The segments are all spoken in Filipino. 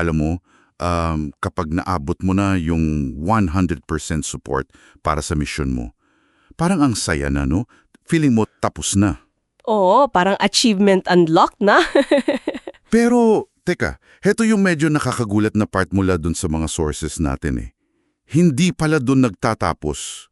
Alam mo, um, kapag naabot mo na yung 100% support para sa mission mo, parang ang saya na, no? Feeling mo tapos na. Oo, parang achievement unlocked na. Pero, teka, heto yung medyo nakakagulat na part mula dun sa mga sources natin eh. Hindi pala dun nagtatapos.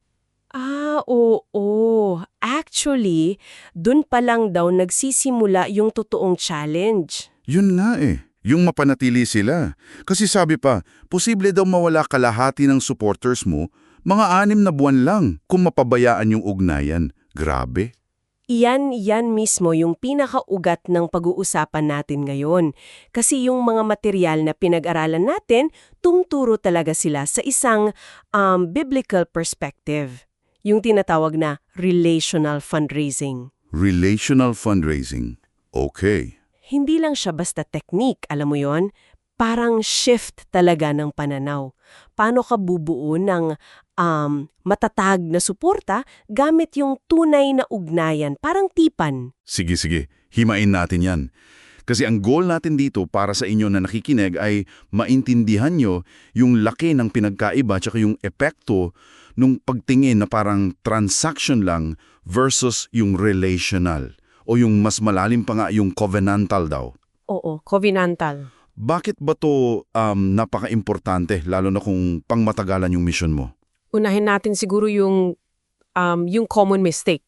ah, oo. Actually, dun pa lang daw nagsisimula yung totoong challenge. Yun nga eh, yung mapanatili sila. Kasi sabi pa, posible daw mawala kalahati ng supporters mo, mga anim na buwan lang kung mapabayaan yung ugnayan. Grabe. Iyan, yan mismo yung pinakaugat ng pag-uusapan natin ngayon. Kasi yung mga material na pinag-aralan natin, tungturo talaga sila sa isang um, biblical perspective. Yung tinatawag na relational fundraising. Relational fundraising. Okay. Hindi lang siya basta technique, alam mo yon? Parang shift talaga ng pananaw. Paano ka bubuo ng um, matatag na suporta gamit yung tunay na ugnayan, parang tipan. Sige, sige. Himain natin yan. Kasi ang goal natin dito para sa inyo na nakikinig ay maintindihan nyo yung laki ng pinagkaiba tsaka yung epekto nung pagtingin na parang transaction lang versus yung relational o yung mas malalim pa nga yung covenantal daw. Oo, covenantal. Bakit ba to um, napaka-importante lalo na kung pangmatagalan yung mission mo? unahin natin siguro yung um, yung common mistake.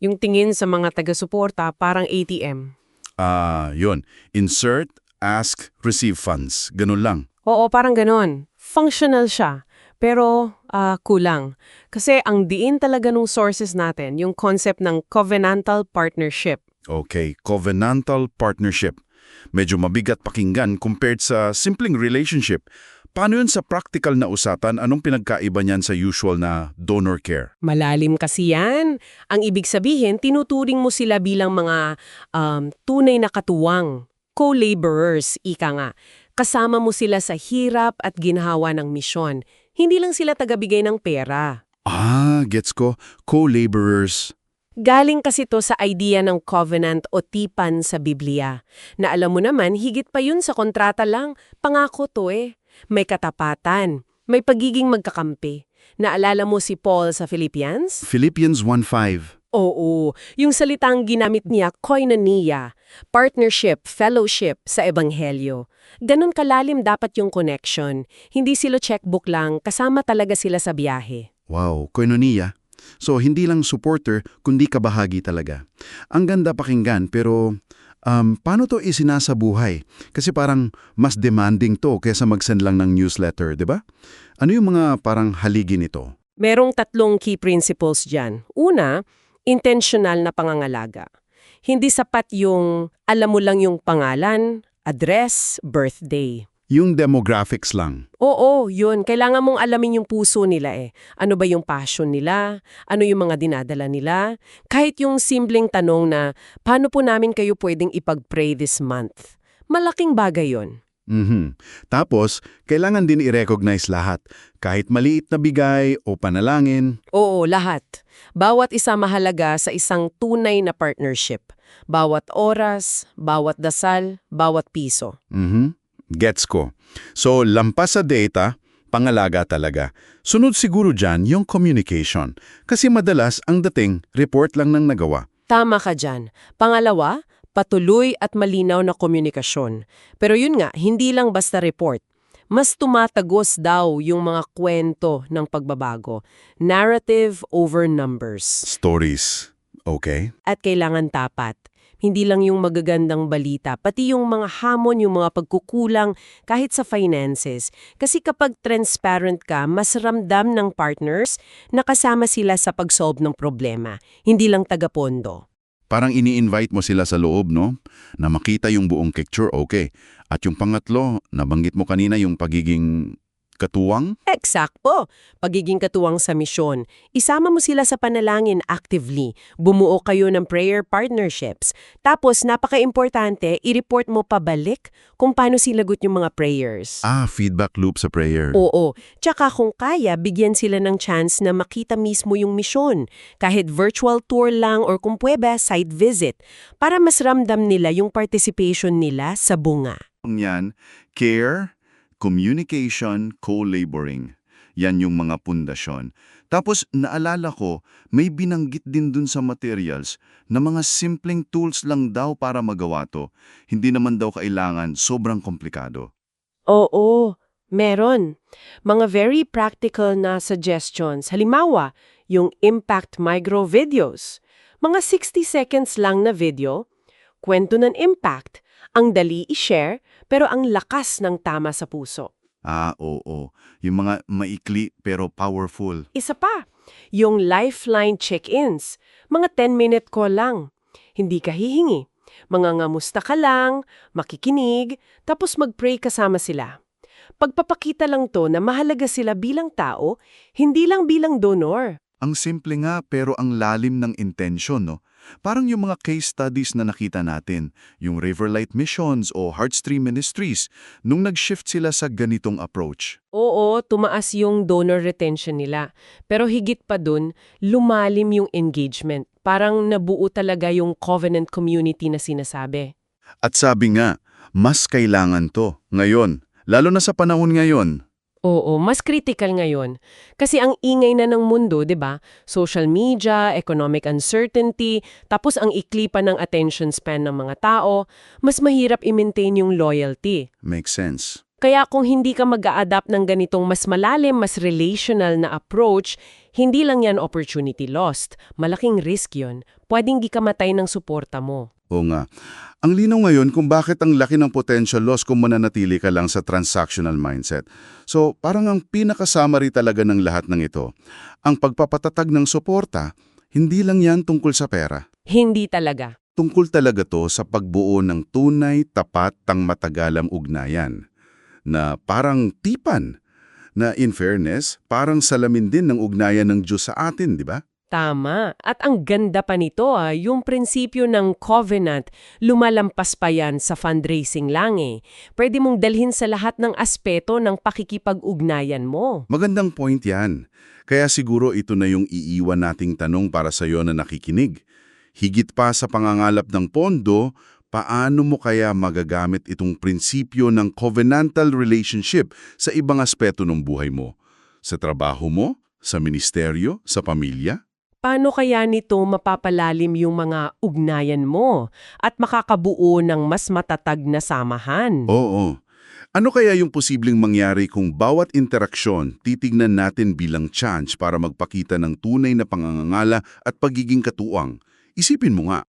Yung tingin sa mga taga-suporta parang ATM. Ah, yun. Insert, ask, receive funds. Ganun lang. Oo, parang ganon. Functional siya, pero ah, kulang. Kasi ang diin talaga ng sources natin, yung concept ng covenantal partnership. Okay, covenantal partnership. Medyo mabigat pakinggan compared sa simpleng relationship. Paano yun sa practical na usapan? Anong pinagkaiba niyan sa usual na donor care? Malalim kasi yan. Ang ibig sabihin, tinuturing mo sila bilang mga um, tunay na katuwang, co-laborers, ika nga. Kasama mo sila sa hirap at ginhawa ng misyon. Hindi lang sila tagabigay ng pera. Ah, gets ko. Co-laborers. Galing kasi to sa idea ng covenant o tipan sa Biblia. Na alam mo naman, higit pa yun sa kontrata lang. Pangako to eh. May katapatan. May pagiging magkakampi. Naalala mo si Paul sa Philippians? Philippians 1.5. Oo, yung salitang ginamit niya, koinonia, partnership, fellowship sa ebanghelyo. Ganon kalalim dapat yung connection. Hindi sila checkbook lang, kasama talaga sila sa biyahe. Wow, koinonia. So, hindi lang supporter, kundi kabahagi talaga. Ang ganda pakinggan, pero um, paano to isinasabuhay? Kasi parang mas demanding to kaysa mag-send lang ng newsletter, di ba? Ano yung mga parang haligi nito? Merong tatlong key principles dyan. Una, intentional na pangangalaga. Hindi sapat yung alam mo lang yung pangalan, address, birthday. Yung demographics lang. Oo, yun. Kailangan mong alamin yung puso nila eh. Ano ba yung passion nila? Ano yung mga dinadala nila? Kahit yung simpleng tanong na, paano po namin kayo pwedeng ipag-pray this month? Malaking bagay yon. Mhm. Tapos, kailangan din i-recognize lahat, kahit maliit na bigay o panalangin. Oo, lahat. Bawat isa mahalaga sa isang tunay na partnership. Bawat oras, bawat dasal, bawat piso. Mhm. Gets ko. So, lampas sa data, pangalaga talaga. Sunod siguro dyan yung communication. Kasi madalas ang dating, report lang ng nagawa. Tama ka dyan. Pangalawa, patuloy at malinaw na komunikasyon. Pero yun nga, hindi lang basta report. Mas tumatagos daw yung mga kwento ng pagbabago. Narrative over numbers. Stories. Okay? At kailangan tapat. Hindi lang yung magagandang balita, pati yung mga hamon, yung mga pagkukulang kahit sa finances. Kasi kapag transparent ka, mas ramdam ng partners na kasama sila sa pag-solve ng problema, hindi lang taga-pondo. Parang ini-invite mo sila sa loob, no? Na makita yung buong picture, okay. At yung pangatlo, nabanggit mo kanina yung pagiging Katuwang? Eksakto. Pagiging katuwang sa misyon. Isama mo sila sa panalangin actively. Bumuo kayo ng prayer partnerships. Tapos, napaka-importante, i-report mo pabalik kung paano silagot yung mga prayers. Ah, feedback loop sa prayer. Oo. Tsaka kung kaya, bigyan sila ng chance na makita mismo yung misyon. Kahit virtual tour lang or kung pwede, site visit. Para mas ramdam nila yung participation nila sa bunga. Ang yan, care, communication, co-laboring. Yan yung mga pundasyon. Tapos, naalala ko, may binanggit din dun sa materials na mga simpleng tools lang daw para magawa to. Hindi naman daw kailangan sobrang komplikado. Oo, meron. Mga very practical na suggestions. Halimbawa, yung impact micro videos. Mga 60 seconds lang na video, kwento ng impact, ang dali i-share, pero ang lakas ng tama sa puso. Ah, oo. Yung mga maikli pero powerful. Isa pa, yung lifeline check-ins. Mga 10-minute call lang. Hindi ka hihingi. Mga ngamusta ka lang, makikinig, tapos mag-pray kasama sila. Pagpapakita lang to na mahalaga sila bilang tao, hindi lang bilang donor. Ang simple nga pero ang lalim ng intention, no? Parang yung mga case studies na nakita natin, yung Riverlight Missions o Heartstream Ministries, nung nag-shift sila sa ganitong approach. Oo, tumaas yung donor retention nila. Pero higit pa dun, lumalim yung engagement. Parang nabuo talaga yung covenant community na sinasabi. At sabi nga, mas kailangan to ngayon, lalo na sa panahon ngayon. Oo, mas critical ngayon. Kasi ang ingay na ng mundo, 'di ba? Social media, economic uncertainty, tapos ang ikli pa ng attention span ng mga tao, mas mahirap i-maintain yung loyalty. Makes sense. Kaya kung hindi ka mag adapt ng ganitong mas malalim, mas relational na approach, hindi lang yan opportunity lost. Malaking risk yon. Pwedeng gikamatay ng suporta mo. O nga. Ang linaw ngayon kung bakit ang laki ng potential loss kung mananatili ka lang sa transactional mindset. So, parang ang pinaka-summary talaga ng lahat ng ito. Ang pagpapatatag ng suporta, hindi lang yan tungkol sa pera. Hindi talaga. Tungkol talaga to sa pagbuo ng tunay, tapat, tang matagalang ugnayan. Na parang tipan. Na in fairness, parang salamin din ng ugnayan ng Diyos sa atin, di ba? Tama. At ang ganda pa nito, ah, yung prinsipyo ng covenant, lumalampas pa yan sa fundraising lang eh. Pwede mong dalhin sa lahat ng aspeto ng pakikipag-ugnayan mo. Magandang point yan. Kaya siguro ito na yung iiwan nating tanong para sa iyo na nakikinig. Higit pa sa pangangalap ng pondo, paano mo kaya magagamit itong prinsipyo ng covenantal relationship sa ibang aspeto ng buhay mo? Sa trabaho mo? Sa ministeryo? Sa pamilya? Paano kaya nito mapapalalim yung mga ugnayan mo at makakabuo ng mas matatag na samahan? Oo. Ano kaya yung posibleng mangyari kung bawat interaksyon titignan natin bilang chance para magpakita ng tunay na pangangangala at pagiging katuwang? Isipin mo nga,